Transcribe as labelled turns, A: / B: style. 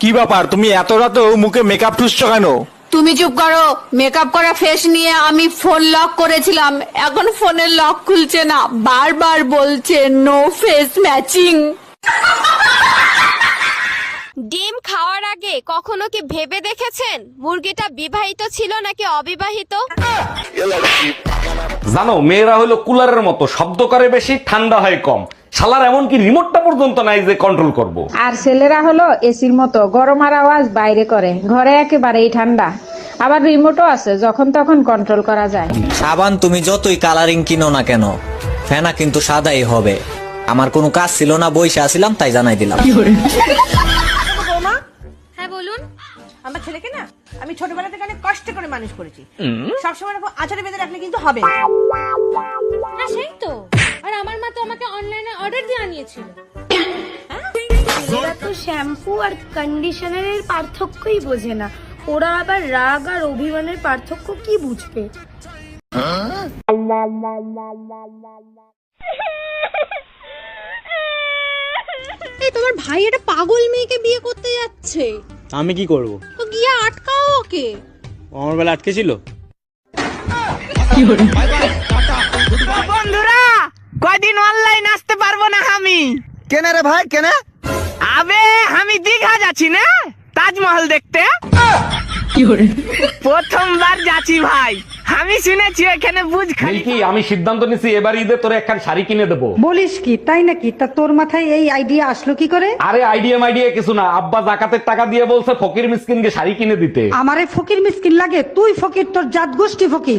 A: কি ব্যাপার? তুমি এত রাতেও মুখে মেকআপ ঠুসছো কেন?
B: তুমি চুপ করো। মেকআপ করা ফেস নিয়ে আমি ফোন লক করেছিলাম। এখন ফোনের লক খুলছে না। বারবার বলছে নো ফেস ম্যাচিং
C: ডিম খাওয়ার আগে কখনো কি ভেবে দেখেছেন? মুরগিটা বিবাহিত ছিল নাকি অবিবাহিত?
D: জানো মেয়েরা হলো কুলারের মতো শব্দ করে বেশি ঠান্ডা হয় কম। শালার এমনকি রিমোটটা পর্যন্ত নাই যে কন্ট্রোল করব।
E: আর ছেলেরা হলো এসির মতো গরম আর আওয়াজ বাইরে করে ঘরে একেবারেই ঠান্ডা। আবার রিমোটও আছে যখন তখন কন্ট্রোল করা যায়।
F: সাবান তুমি যতই কালারিং কিনো না কেন ফেনা কিন্তু সাদাই হবে। আমার কোনো কাজ ছিল না বইসা আসিলাম তাই জানাই দিলাম।
G: হ্যাঁ বলুন। আমার ছেলেকে না আমি ছোটবেলা থেকে অনেক কষ্ট করে মানুষ করেছি। সবসময় এরকম আচারে বেঁধে রাখলে কিন্তু হবে। না।
H: হ্যাঁ সেই তো। আর আমার মা তো আমাকে অনলাইনে অর্ডার দিয়ে আনিয়েছিল।
I: ওরা তো শ্যাম্পু আর কন্ডিশনারের পার্থক্যই বোঝে না। ওরা আবার রাগ আর অভিমানের পার্থক্য কি বুঝবে?
H: এই তোমার ভাই একটা পাগল মেয়েকে বিয়ে করতে যাচ্ছে।
A: আমি কি করব?
H: তো গিয়ে আটকাও ওকে।
A: আমার বেলা আটকে ছিল।
J: বন্ধুরা কয়দিন অনলাইন আসতে পারব না আমি?
A: কেনে রে ভাই কেনে?
J: আবে আমি দীঘা যাচ্ছি না? তাজমহল দেখতে। প্রথমবার যাচ্ছি ভাই। আমি শুনেছি এখানে বুঝ
D: মিল্কি আমি সিদ্ধান্ত নিছি এবার ঈদে তোরে একখান শাড়ি কিনে দেবো।
G: বলিস কি তাই নাকি? তা তোর মাথায় এই আইডিয়া আসলো কি করে?
D: আরে আইডিয়া মাইডিয়া কিছু না। আব্বা জাকাতের টাকা দিয়ে বলছে ফকির মিসকিনকে শাড়ি কিনে দিতে।
G: আমারে ফকির মিসকিন লাগে তুই ফকির তোর জাত গোষ্ঠী ফকির।